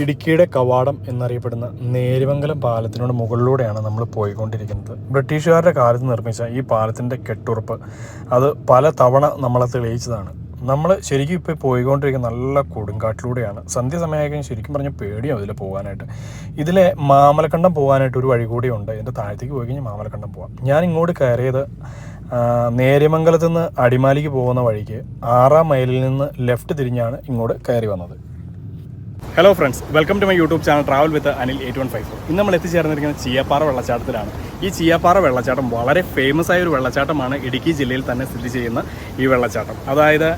ഇടുക്കിയുടെ കവാടം എന്നറിയപ്പെടുന്ന നേരുമംഗലം പാലത്തിനോട് മുകളിലൂടെയാണ് നമ്മൾ പോയിക്കൊണ്ടിരിക്കുന്നത്. ബ്രിട്ടീഷുകാരുടെ കാലത്ത് നിർമ്മിച്ച ഈ പാലത്തിന്റെ കെട്ടുറപ്പ് അത് പല തവണ നമ്മളെ തെളിയിച്ചതാണ്. നമ്മൾ ശരിക്കും ഇപ്പോൾ പോയിക്കൊണ്ടിരിക്കുന്ന നല്ല കൊടുങ്കാട്ടിലൂടെയാണ് സന്ധ്യ സമയമായിരിക്കും ശരിക്കും പറഞ്ഞാൽ പേടിയാവും ഇതിൽ പോകാനായിട്ട്. ഇതിലെ മാമലക്കണ്ടം പോകാനായിട്ട് ഒരു വഴി കൂടിയുണ്ട് എന്റെ താഴത്തേക്ക് പോയി കഴിഞ്ഞാൽ മാമലക്കണ്ടം പോകാം ഞാൻ ഇങ്ങോട്ട് കയറിയത് നേര്യമംഗലത്ത് നിന്ന് അടിമാലിക്ക് പോകുന്ന വഴിക്ക് ആറാം മൈലിൽ നിന്ന് ലെഫ്റ്റ് തിരിഞ്ഞാണ് ഇങ്ങോട്ട് കയറി വന്നത്. Hello friends welcome to my YouTube channel travel with Anil eight one five four ഇന്ന് നമ്മൾ എത്തിച്ചേർന്നിരിക്കുന്നത് ചീയപ്പാറ വെള്ളച്ചാട്ടത്തിലാണ്. ഈ ചീയപ്പാറ വെള്ളച്ചാട്ടം വളരെ ഫേമസ് ആയ ഒരു വെള്ളച്ചാട്ടമാണ് ഇടുക്കി ജില്ലയിൽ തന്നെ സ്ഥിതി ചെയ്യുന്ന ഈ വെള്ളച്ചാട്ടം. അതായത്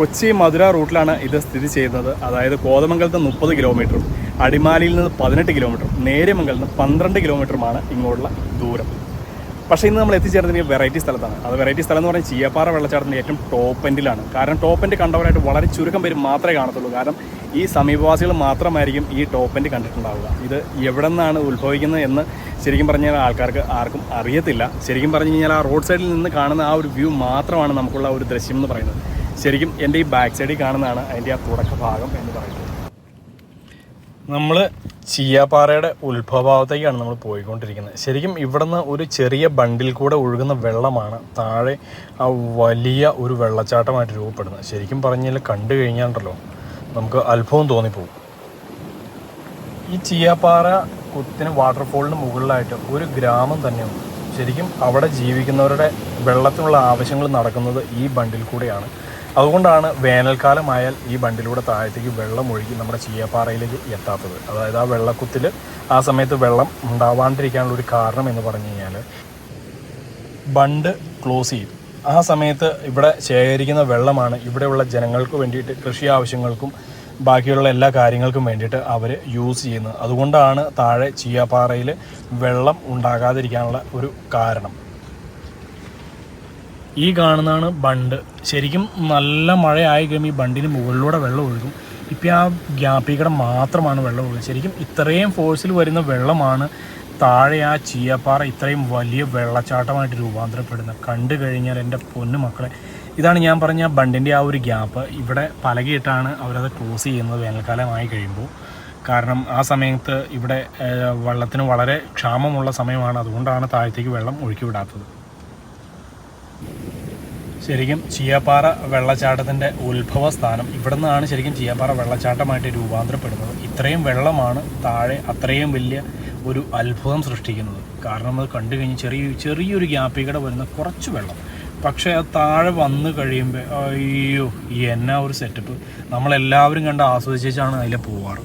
കൊച്ചി മധുര റൂട്ടിലാണ് ഇത് സ്ഥിതി ചെയ്യുന്നത്. അതായത് കോതമംഗലത്ത് മുപ്പത് കിലോമീറ്ററും അടിമാലിയിൽ നിന്ന് പതിനെട്ട് കിലോമീറ്ററും നേര്യമംഗലത്ത് പന്ത്രണ്ട് കിലോമീറ്ററുമാണ് ഇങ്ങോട്ടുള്ള ദൂരം. പക്ഷേ ഇന്ന് നമ്മൾ എത്തിച്ചേർന്നിരിക്കുന്ന വെറൈറ്റി സ്ഥലത്താണ്. അത് വെറൈറ്റി സ്ഥലം എന്ന് പറഞ്ഞാൽ ചീയപ്പാറ വെള്ളച്ചാട്ടത്തിന്റെ ഏറ്റവും ടോപ്പ് എൻഡിലാണ് കാരണം ടോപ്പ് എൻഡ് കണ്ടവരായിട്ട് വളരെ ചുരുക്കം പേര് മാത്രമേ കാണത്തുള്ളൂ. കാരണം ഈ സമീപവാസികൾ മാത്രമായിരിക്കും ഈ ടോപ്പ് എൻഡ് കണ്ടിട്ടുണ്ടാവുക. ഇത് എവിടെ നിന്നാണ് ഉത്ഭവിക്കുന്നത് എന്ന് ശരിക്കും പറഞ്ഞാൽ ആൾക്കാർക്ക് ആർക്കും അറിയത്തില്ല. ശരിക്കും പറഞ്ഞു കഴിഞ്ഞാൽ ആ റോഡ് സൈഡിൽ നിന്ന് കാണുന്ന ആ ഒരു വ്യൂ മാത്രമാണ് നമുക്കുള്ള ഒരു ദൃശ്യം എന്ന് പറയുന്നത്. ശരിക്കും എന്റെ ഈ ബാക്ക് സൈഡിൽ കാണുന്നതാണ് അതിന്റെ ആ തുടക്ക ഭാഗം എന്ന് പറയുന്നത്. നമ്മൾ ചീയാപ്പാറയുടെ ഉത്ഭവഭാഗത്തേക്കാണ് നമ്മൾ പോയിക്കൊണ്ടിരിക്കുന്നത്. ശരിക്കും ഇവിടുന്ന് ഒരു ചെറിയ ബണ്ടിൽ കൂടെ ഒഴുകുന്ന വെള്ളമാണ് താഴെ ആ വലിയ ഒരു വെള്ളച്ചാട്ടമായിട്ട് രൂപപ്പെടുന്നത്. ശരിക്കും പറഞ്ഞാൽ കണ്ടു കഴിഞ്ഞാണ്ടല്ലോ നമുക്ക് അത്ഭുതം തോന്നിപ്പോകും. ഈ ചീയാപ്പാറ കുത്തിന് വാട്ടർഫോളിന് മുകളിലായിട്ട് ഒരു ഗ്രാമം തന്നെയുണ്ട്. ശരിക്കും അവിടെ ജീവിക്കുന്നവരുടെ വെള്ളത്തിനുള്ള ആവശ്യങ്ങൾ നടക്കുന്നത് ഈ ബണ്ടിൽ കൂടെയാണ്. അതുകൊണ്ടാണ് വേനൽക്കാലമായാൽ ഈ ബണ്ടിലൂടെ താഴത്തേക്ക് വെള്ളം ഒഴുകി നമ്മുടെ ചീയപ്പാറയിലേക്ക് എത്താത്തത്. അതായത് ആ വെള്ളക്കുത്തിൽ ആ സമയത്ത് വെള്ളം ഉണ്ടാവാണ്ടിരിക്കാനുള്ള ഒരു കാരണം എന്ന് പറഞ്ഞു കഴിഞ്ഞാൽ ബണ്ട് ക്ലോസ് ചെയ്യും. ആ സമയത്ത് ഇവിടെ ശേഖരിക്കുന്ന വെള്ളമാണ് ഇവിടെയുള്ള ജനങ്ങൾക്ക് വേണ്ടിയിട്ട് കൃഷി ആവശ്യങ്ങൾക്കും ബാക്കിയുള്ള എല്ലാ കാര്യങ്ങൾക്കും വേണ്ടിയിട്ട് അവർ യൂസ് ചെയ്യുന്നത്. അതുകൊണ്ടാണ് താഴെ ചീയാപ്പാറയിൽ വെള്ളം ഉണ്ടാകാതിരിക്കാനുള്ള ഒരു കാരണം. ഈ കാണുന്നതാണ് ബണ്ട്. ശരിക്കും നല്ല മഴയായി കഴിയുമ്പോൾ ഈ ബണ്ടിന് മുകളിലൂടെ വെള്ളം ഒഴുകും. ഇപ്പം ആ ഗ്യാപ്പിൽ മാത്രമാണ് വെള്ളം ഒഴുകുന്നത്. ശരിക്കും ഇത്രയും ഫോഴ്സിൽ വരുന്ന വെള്ളമാണ് താഴെ ആ ചീയപ്പാറ ഇത്രയും വലിയ വെള്ളച്ചാട്ടമായിട്ട് രൂപാന്തരപ്പെടുന്നത്. കണ്ടു കഴിഞ്ഞാൽ എന്റെ പൊന്നു മക്കളെ ഇതാണ് ഞാൻ പറഞ്ഞ ബണ്ടിന്റെ ആ ഒരു ഗ്യാപ്പ്. ഇവിടെ പലകിയിട്ടാണ് അവരത് ക്ലോസ് ചെയ്യുന്നത് വേനൽക്കാലമായി കഴിയുമ്പോൾ. കാരണം ആ സമയത്ത് ഇവിടെ വെള്ളത്തിന് വളരെ ക്ഷാമമുള്ള സമയമാണ്. അതുകൊണ്ടാണ് താഴത്തേക്ക് വെള്ളം ഒഴുക്കി വിടാത്തത്. ശരിക്കും ചീയപ്പാറ വെള്ളച്ചാട്ടത്തിന്റെ ഉത്ഭവ സ്ഥാനം ഇവിടെ നിന്നാണ് ശരിക്കും ചീയപ്പാറ വെള്ളച്ചാട്ടമായിട്ട് രൂപാന്തരപ്പെടുന്നത്. ഇത്രയും വെള്ളമാണ് താഴെ അത്രയും വലിയ ഒരു അത്ഭുതം സൃഷ്ടിക്കുന്നത്. കാരണം അത് കണ്ടു കഴിഞ്ഞ് ചെറിയ ചെറിയൊരു ഗ്യാപ്പിൽ കൂടെ വരുന്ന കുറച്ച് വെള്ളം. പക്ഷേ അത് താഴെ വന്നു കഴിയുമ്പോൾ അയ്യോ എന്നാ ഒരു സെറ്റപ്പ് നമ്മളെല്ലാവരും കണ്ട് ആസ്വദിച്ചാണ് അതിൽ പോവാറ്.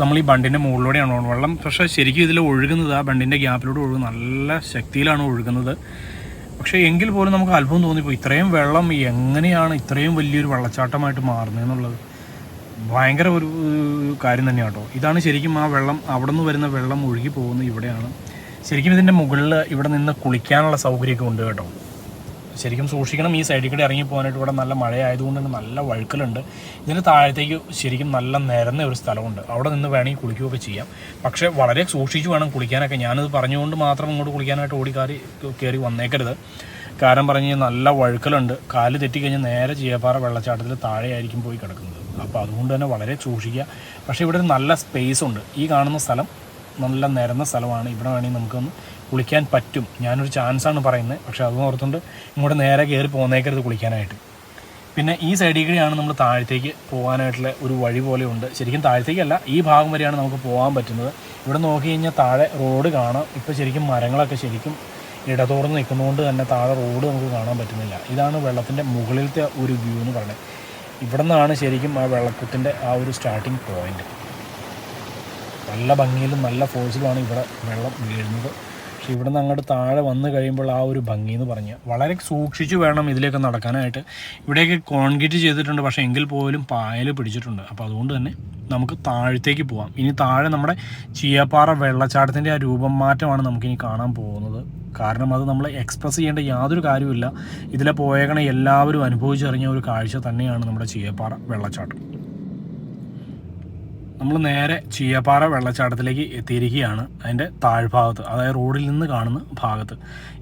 നമ്മൾ ഈ ബണ്ടിന്റെ മുകളിലൂടെയാണ് വെള്ളം. പക്ഷേ ശരിക്കും ഇതിൽ ഒഴുകുന്നത് ആ ബണ്ടിന്റെ ഗ്യാപ്പിലൂടെ ഒഴുകുന്നത് നല്ല ശക്തിയിലാണ് ഒഴുകുന്നത്. പക്ഷേ എങ്കിൽ പോലും നമുക്ക് അത്ഭുതം തോന്നിപ്പോയി ഇത്രയും വെള്ളം എങ്ങനെയാണ് ഇത്രയും വലിയൊരു വെള്ളച്ചാട്ടമായിട്ട് മാറുന്നതെന്നുള്ളത് ഭയങ്കര ഒരു കാര്യം തന്നെയാണ് കേട്ടോ. ഇതാണ് ശരിക്കും ആ വെള്ളം അവിടെ നിന്ന് വരുന്ന വെള്ളം ഒഴുകി പോകുന്നത് ഇവിടെയാണ്. ശരിക്കും ഇതിന്റെ മുകളിൽ ഇവിടെ നിന്ന് കുളിക്കാനുള്ള സൗകര്യമൊക്കെ ഉണ്ട് കേട്ടോ. ശരിക്കും സൂക്ഷിക്കണം. ഈ സൈഡിൽ കൂടെ ഇറങ്ങി പോകാനായിട്ട് ഇവിടെ നല്ല മഴയായതുകൊണ്ട് തന്നെ നല്ല വഴുക്കലുണ്ട്. ഇതിന് താഴത്തേക്ക് ശരിക്കും നല്ല നിരന്ന ഒരു സ്ഥലമുണ്ട്. അവിടെ നിന്ന് വേണമെങ്കിൽ കുളിക്കുകയൊക്കെ ചെയ്യാം. പക്ഷേ വളരെ സൂക്ഷിച്ച് വേണം കുളിക്കാനൊക്കെ. ഞാനത് പറഞ്ഞുകൊണ്ട് മാത്രം ഇങ്ങോട്ട് കുളിക്കാനായിട്ട് ഓടിക്കാറി കയറി വന്നേക്കരുത്. കാരണം പറഞ്ഞ് കഴിഞ്ഞാൽ നല്ല വഴുക്കലുണ്ട്. കാൽ തെറ്റിക്കഴിഞ്ഞാൽ നേരെ ചീയപ്പാറ വെള്ളച്ചാട്ടത്തിൽ താഴെയായിരിക്കും പോയി കിടക്കുന്നത്. അപ്പോൾ അതുകൊണ്ട് തന്നെ വളരെ സൂക്ഷിക്കുക. പക്ഷേ ഇവിടെ ഒരു നല്ല സ്പേസ് ഉണ്ട്. ഈ കാണുന്ന സ്ഥലം നല്ല നിരന്ന സ്ഥലമാണ്. ഇവിടെ വേണമെങ്കിൽ നമുക്കൊന്ന് കുളിക്കാൻ പറ്റും. ഞാനൊരു ചാൻസാണ് പറയുന്നത്. പക്ഷേ അത് ഓർത്തുകൊണ്ട് ഇങ്ങോട്ട് നേരെ കയറി പോന്നേക്കരുത് കുളിക്കാനായിട്ട്. പിന്നെ ഈ സൈഡിൽ കൂടിയാണ് നമ്മൾ താഴത്തേക്ക് പോകാനായിട്ടുള്ള ഒരു വഴി പോലെ ഉണ്ട് ശരിക്കും താഴത്തേക്കല്ല ഈ ഭാഗം വരെയാണ് നമുക്ക് പോകാൻ പറ്റുന്നത്. ഇവിടെ നോക്കി കഴിഞ്ഞാൽ താഴെ റോഡ് കാണാം. ഇപ്പോൾ ശരിക്കും മരങ്ങളൊക്കെ ശരിക്കും ഇടതോർന്ന് നിൽക്കുന്നതുകൊണ്ട് തന്നെ താഴെ റോഡ് നമുക്ക് കാണാൻ പറ്റുന്നില്ല. ഇതാണ് വെള്ളത്തിന്റെ മുകളിലത്തെ ഒരു വ്യൂ എന്ന് പറയുന്നത്. ഇവിടെ നിന്നാണ് ശരിക്കും ആ വെള്ളത്തിന്റെ ആ ഒരു സ്റ്റാർട്ടിങ് പോയിന്റ് നല്ല ഭംഗിയിലും നല്ല ഫോഴ്സിലുമാണ് ഇവിടെ വെള്ളം വീഴുന്നത്. പക്ഷെ ഇവിടെ നിന്ന് അങ്ങോട്ട് താഴെ വന്നു കഴിയുമ്പോൾ ആ ഒരു ഭംഗി എന്ന് പറഞ്ഞാൽ വളരെ സൂക്ഷിച്ചു വേണം ഇതിലേക്ക് നടക്കാനായിട്ട്. ഇവിടെയൊക്കെ കോൺക്രീറ്റ് ചെയ്തിട്ടുണ്ട് പക്ഷേ എങ്കിൽ പോലും പായൽ പിടിച്ചിട്ടുണ്ട്. അപ്പോൾ അതുകൊണ്ട് തന്നെ നമുക്ക് താഴത്തേക്ക് പോവാം. ഇനി താഴെ നമ്മുടെ ചീയപ്പാറ വെള്ളച്ചാട്ടത്തിന്റെ ആ രൂപം മാറ്റമാണ് നമുക്കിനി കാണാൻ പോകുന്നത്. കാരണം അത് നമ്മൾ എക്സ്പ്രസ് ചെയ്യേണ്ട യാതൊരു കാര്യമില്ല ഇതിലെ പോയേക്കണ എല്ലാവരും അനുഭവിച്ചറിഞ്ഞ ഒരു കാഴ്ച തന്നെയാണ് നമ്മുടെ ചീയപ്പാറ വെള്ളച്ചാട്ടം. നമ്മൾ നേരെ ചീയപ്പാറ വെള്ളച്ചാട്ടത്തിലേക്ക് എത്തിയിരിക്കുകയാണ് അതിന്റെ താഴ്ഭാഗത്ത് അതായത് റോഡിൽ നിന്ന് കാണുന്ന ഭാഗത്ത്.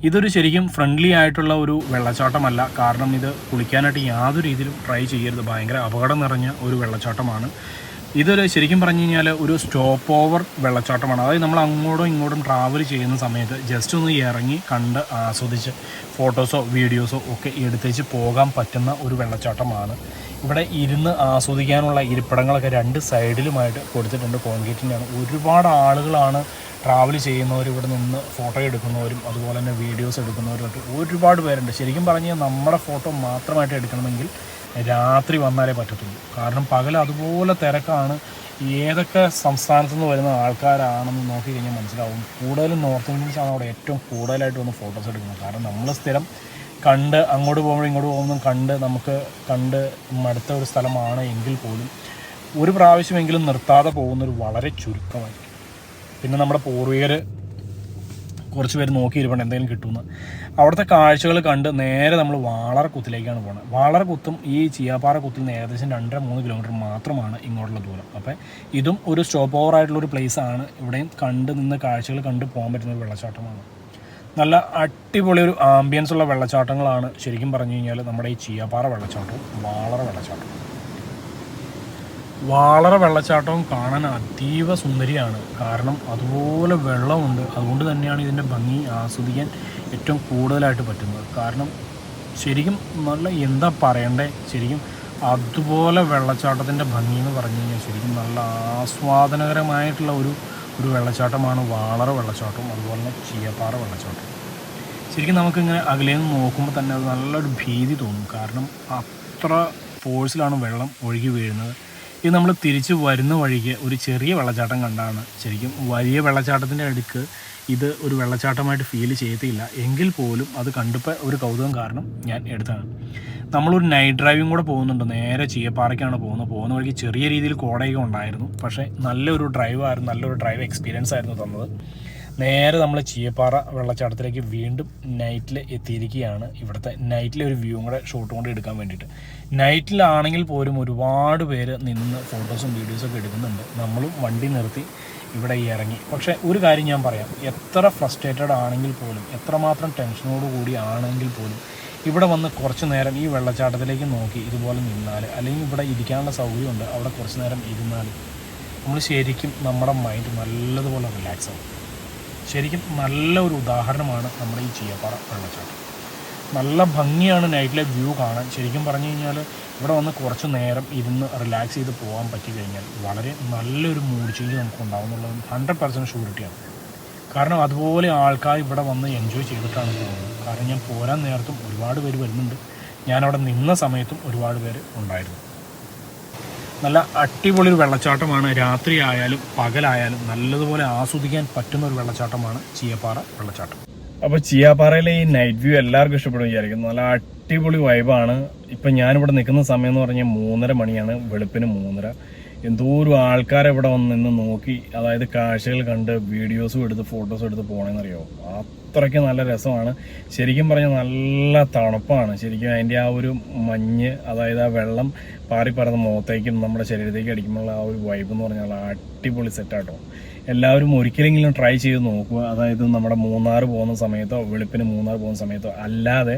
ഇതൊരു ശരിക്കും ഫ്രണ്ട്ലി ആയിട്ടുള്ള ഒരു വെള്ളച്ചാട്ടമല്ല. കാരണം ഇത് കുളിക്കാനായിട്ട് യാതൊരു രീതിയിലും ട്രൈ ചെയ്യരുത്. ഭയങ്കര അപകടം നിറഞ്ഞ ഒരു വെള്ളച്ചാട്ടമാണ്. ഇതൊരു ശരിക്കും പറഞ്ഞു കഴിഞ്ഞാൽ ഒരു സ്റ്റോപ്പ് ഓവർ വെള്ളച്ചാട്ടമാണ്. അതായത് നമ്മൾ അങ്ങോട്ടും ഇങ്ങോട്ടും ട്രാവൽ ചെയ്യുന്ന സമയത്ത് ജസ്റ്റ് ഒന്ന് ഇറങ്ങി കണ്ട് ആസ്വദിച്ച് ഫോട്ടോസോ വീഡിയോസോ ഒക്കെ എടുത്തേച്ച് പോകാൻ പറ്റുന്ന ഒരു വെള്ളച്ചാട്ടമാണ്. ഇവിടെ ഇരുന്ന് ആസ്വദിക്കാനുള്ള ഇരിപ്പിടങ്ങളൊക്കെ രണ്ട് സൈഡിലുമായിട്ട് കൊടുത്തിട്ടുണ്ട് കോൺക്രീറ്റിന്റെയാണ് ഒരുപാട് ആളുകളാണ് ട്രാവൽ ചെയ്യുന്നവർ ഇവിടെ നിന്ന് ഫോട്ടോ എടുക്കുന്നവരും അതുപോലെ തന്നെ വീഡിയോസ് എടുക്കുന്നവരുമായിട്ട് ഒരുപാട് പേരുണ്ട്. ശരിക്കും പറഞ്ഞാൽ നമ്മുടെ ഫോട്ടോ മാത്രമായിട്ട് എടുക്കണമെങ്കിൽ രാത്രി വന്നാലേ പറ്റത്തുള്ളൂ. കാരണം പകൽ അതുപോലെ തിരക്കാണ്. ഏതൊക്കെ സംസ്ഥാനത്തു നിന്ന് വരുന്ന ആൾക്കാരാണെന്ന് നോക്കി കഴിഞ്ഞാൽ മനസ്സിലാവും. കൂടുതലും നോർത്ത് ഇന്ത്യൻസ് ആണ് അവിടെ ഏറ്റവും കൂടുതലായിട്ട് വന്ന് ഫോട്ടോസ് എടുക്കുന്നത്. കാരണം നമ്മൾ സ്ഥിരം കണ്ട് അങ്ങോട്ട് പോകുമ്പോൾ ഇങ്ങോട്ട് പോകുമ്പോൾ കണ്ട് നമുക്ക് കണ്ട് മടുത്ത ഒരു സ്ഥലമാണ് എങ്കിൽ പോലും ഒരു പ്രാവശ്യമെങ്കിലും നിർത്താതെ പോകുന്നൊരു വളരെ ചുരുക്കമായിരിക്കും. പിന്നെ നമ്മുടെ പൂർവികർ കുറച്ച് പേര് നോക്കിയിരിപ്പുണ്ട് എന്തെങ്കിലും കിട്ടുമെന്ന്. അവിടുത്തെ കാഴ്ചകൾ കണ്ട് നേരെ നമ്മൾ വാളറക്കുത്തിലേക്കാണ് പോകുന്നത് വാളറക്കുത്തും ഈ ചിയാപ്പാറ കുത്തിൽ നിന്ന് ഏകദേശം രണ്ടര മൂന്ന് കിലോമീറ്റർ മാത്രമാണ് ഇങ്ങോട്ടുള്ള ദൂരം. അപ്പം ഇതും ഒരു സ്റ്റോപ്പ് ഓവർ ആയിട്ടുള്ള ഒരു പ്ലേസ് ആണ്. ഇവിടെയും കണ്ട് നിന്ന് കാഴ്ചകൾ കണ്ട് പോകാൻ പറ്റുന്ന ഒരു വെള്ളച്ചാട്ടമാണ്. നല്ല അടിപൊളി ഒരു ആംബിയൻസ് ഉള്ള വെള്ളച്ചാട്ടങ്ങളാണ് ശരിക്കും പറഞ്ഞു കഴിഞ്ഞാൽ നമ്മുടെ ഈ ചിയാപ്പാറ വെള്ളച്ചാട്ടവും വാളറ വെള്ളച്ചാട്ടവും. വാളറ വെള്ളച്ചാട്ടവും കാണാൻ അതീവ സുന്ദരിയാണ്. കാരണം അതുപോലെ വെള്ളമുണ്ട്. അതുകൊണ്ട് തന്നെയാണ് ഇതിന്റെ ഭംഗി ആസ്വദിക്കാൻ ഏറ്റവും കൂടുതലായിട്ട് പറ്റുന്നത്. കാരണം ശരിക്കും നല്ല എന്താ പറയണ്ടേ? ശരിക്കും അതുപോലെ വെള്ളച്ചാട്ടത്തിന്റെ ഭംഗി എന്ന് പറഞ്ഞു കഴിഞ്ഞാൽ ശരിക്കും നല്ല ആസ്വാദനകരമായിട്ടുള്ള ഒരു ഒരു വെള്ളച്ചാട്ടമാണ് വാളറ വെള്ളച്ചാട്ടം അതുപോലെ തന്നെ ചീയപ്പാറ വെള്ളച്ചാട്ടം ശരിക്കും നമുക്കിങ്ങനെ അകലെ നിന്ന് നോക്കുമ്പോൾ തന്നെ അത് നല്ലൊരു ഭീതി തോന്നും. കാരണം അത്ര ഫോഴ്സിലാണ് വെള്ളം ഒഴുകി വീഴുന്നത്. ഇത് നമ്മൾ തിരിച്ച് വരുന്ന വഴിക്ക് ഒരു ചെറിയ വെള്ളച്ചാട്ടം കണ്ടാണ് ശരിക്കും. വലിയ വെള്ളച്ചാട്ടത്തിന്റെ അടുക്ക് ഇത് ഒരു വെള്ളച്ചാട്ടമായിട്ട് ഫീൽ ചെയ്തില്ല എങ്കിൽ പോലും അത് കണ്ടപ്പോൾ ഒരു കൗതുകം കാരണം ഞാൻ എടുത്താണ് നമ്മളൊരു നൈറ്റ് ഡ്രൈവിംഗ് കൂടെ പോകുന്നുണ്ട്. നേരെ ചീയപ്പാറയ്ക്കാണ് പോകുന്നത്. പോകുന്ന വഴിക്ക് ചെറിയ രീതിയിൽ കോടയൊക്കെ ഉണ്ടായിരുന്നു. പക്ഷേ നല്ലൊരു ഡ്രൈവായിരുന്നു നല്ലൊരു ഡ്രൈവ് എക്സ്പീരിയൻസ് ആയിരുന്നു തന്നത്. നേരെ നമ്മൾ ചീയപ്പാറ വെള്ളച്ചാട്ടത്തിലേക്ക് വീണ്ടും നൈറ്റിൽ എത്തിയിരിക്കുകയാണ് ഇവിടുത്തെ നൈറ്റിലെ ഒരു വ്യൂ കൂടെ ഷോട്ടും കൂടെ എടുക്കാൻ വേണ്ടിയിട്ട്. നൈറ്റിലാണെങ്കിൽ പോലും ഒരുപാട് പേര് നിന്ന് ഫോട്ടോസും വീഡിയോസും ഒക്കെ എടുക്കുന്നുണ്ട്. നമ്മളും വണ്ടി നിർത്തി ഇവിടെ ഇറങ്ങി. പക്ഷേ ഒരു കാര്യം ഞാൻ പറയാം. എത്ര ഫ്രസ്ട്രേറ്റഡ് ആണെങ്കിൽ പോലും എത്രമാത്രം ടെൻഷനോട് കൂടി ആണെങ്കിൽ പോലും ഇവിടെ വന്ന് കുറച്ച് നേരം ഈ വെള്ളച്ചാട്ടത്തിലേക്ക് നോക്കി ഇതുപോലെ നിന്നാൽ അല്ലെങ്കിൽ ഇവിടെ ഇരിക്കാനുള്ള സൗകര്യമുണ്ട് അവിടെ കുറച്ച് നേരം ഇരുന്നാൽ നമ്മൾ ശരിക്കും നമ്മുടെ മൈൻഡ് നല്ലതുപോലെ റിലാക്സ് ആവും. ശരിക്കും നല്ല ഒരു ഉദാഹരണമാണ് നമ്മുടെ ഈ ചീയപ്പാറ വെള്ളച്ചാട്ടം. നല്ല ഭംഗിയാണ് നൈറ്റിലെ വ്യൂ കാണാൻ. ശരിക്കും പറഞ്ഞു കഴിഞ്ഞാൽ ഇവിടെ വന്ന് കുറച്ച് നേരം ഇരുന്ന് റിലാക്സ് ചെയ്ത് പോകാൻ പറ്റി കഴിഞ്ഞാൽ വളരെ നല്ലൊരു മൂഡ് ചേഞ്ച് നമുക്ക് ഉണ്ടാവും എന്നുള്ളത് ഹൺഡ്രഡ് പെർസെന്റ് ഷൂരിറ്റിയാണ് കാരണം അതുപോലെ ആൾക്കാർ ഇവിടെ വന്ന് എൻജോയ് ചെയ്തിട്ടാണ് പോകുന്നത്. കാരണം ഞാൻ പോരാൻ നേരത്തും ഒരുപാട് പേര് വരുന്നുണ്ട്. ഞാനവിടെ നിന്ന സമയത്തും ഒരുപാട് പേര് ഉണ്ടായിരുന്നു. നല്ല അടിപൊളി ഒരു വെള്ളച്ചാട്ടമാണ്. രാത്രി ആയാലും പകലായാലും നല്ലതുപോലെ ആസ്വദിക്കാൻ പറ്റുന്ന ഒരു വെള്ളച്ചാട്ടമാണ് ചീയപ്പാറ വെള്ളച്ചാട്ടം. അപ്പോൾ ചീയാപ്പാറയിലെ ഈ നൈറ്റ് വ്യൂ എല്ലാവർക്കും ഇഷ്ടപ്പെടും വിചാരിക്കുന്നു. നല്ല അടിപൊളി വൈബാണ് ഇപ്പം ഞാനിവിടെ നിൽക്കുന്ന സമയം എന്ന് പറഞ്ഞാൽ മൂന്നര മണിയാണ്. വെളുപ്പിന് മൂന്നര. എന്തോരം ആൾക്കാരെ ഇവിടെ വന്ന് നിന്ന് നോക്കി അതായത് കാഴ്ചകൾ കണ്ട് വീഡിയോസും എടുത്ത് ഫോട്ടോസും എടുത്ത് പോകണമെന്നറിയോ അത്രയ്ക്ക് നല്ല രസമാണ്. ശരിക്കും പറഞ്ഞാൽ നല്ല തണുപ്പാണ്. ശരിക്കും അതിന്റെ ആ ഒരു മഞ്ഞ് അതായത് ആ വെള്ളം പാറിപ്പറന്ന് മുഖത്തേക്കും നമ്മുടെ ശരീരത്തേക്ക് അടിക്കുമ്പോൾ ആ ഒരു വൈബ് എന്ന് പറഞ്ഞാൽ അടിപൊളി സെറ്റാട്ടോ എല്ലാവരും ഒരിക്കലെങ്കിലും ട്രൈ ചെയ്ത് നോക്കുക. അതായത് നമ്മുടെ മൂന്നാർ പോകുന്ന സമയത്തോ വെളുപ്പിന് മൂന്നാർ പോകുന്ന സമയത്തോ അല്ലാതെ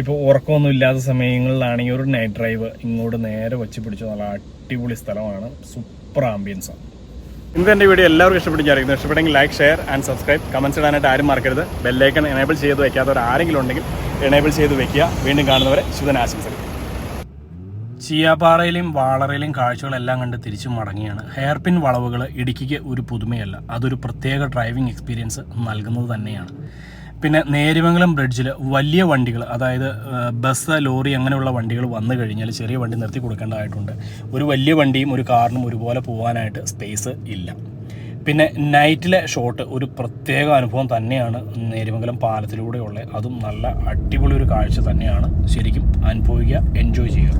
ഇപ്പോൾ ഉറക്കമൊന്നും ഇല്ലാത്ത സമയങ്ങളിലാണെങ്കിൽ ഒരു നൈറ്റ് ഡ്രൈവ് ഇങ്ങോട്ട് നേരെ വെച്ച് പിടിച്ചു നല്ല അടിപൊളി സ്ഥലമാണ്. സൂപ്പർ ആംബിയൻസാണ് ഇന്നത്തെ എന്റെ വീഡിയോ എല്ലാവർക്കും ഇഷ്ടപ്പെട്ടിരിക്കുന്നു ഇഷ്ടപ്പെട്ടെങ്കിൽ like share and subscribe comments ഇടാനായിട്ട് ആരും മറക്കരുത്. ബെല്ലൈക്കൺ എനേബിൾ ചെയ്ത് വെക്കാത്തവർ ആരെങ്കിലും ഉണ്ടെങ്കിൽ എനേബിൾ ചെയ്ത് വെക്കുക. വീണ്ടും കാണുന്നവരെ ശുഭനാശംസകൾ ആശംസകൾ ചീയാപ്പാറയിലെയും വാളറയിലെയും കാഴ്ചകളെല്ലാം കണ്ട് തിരിച്ചു മടങ്ങിയാണ്. ഹെയർപിൻ വളവുകൾ ഇടുക്കിക്ക് ഒരു പുതുമയല്ല. അതൊരു പ്രത്യേക ഡ്രൈവിംഗ് എക്സ്പീരിയൻസ് നൽകുന്നത് തന്നെയാണ്. പിന്നെ നേരിമംഗലം ബ്രിഡ്ജിൽ വലിയ വണ്ടികൾ അതായത് ബസ് ലോറി അങ്ങനെയുള്ള വണ്ടികൾ വന്നു കഴിഞ്ഞാൽ ചെറിയ വണ്ടി നിർത്തി കൊടുക്കേണ്ടതായിട്ടുണ്ട്. ഒരു വലിയ വണ്ടിയും ഒരു കാറിനും ഒരുപോലെ പോകാനായിട്ട് സ്പേസ് ഇല്ല. പിന്നെ നൈറ്റിലെ ഷോട്ട് ഒരു പ്രത്യേക അനുഭവം തന്നെയാണ് നേരിമംഗലം പാലത്തിലൂടെയുള്ള. അതും നല്ല അടിപൊളി ഒരു കാഴ്ച തന്നെയാണ് ശരിക്കും അനുഭവിക്കുക എൻജോയ് ചെയ്യുക.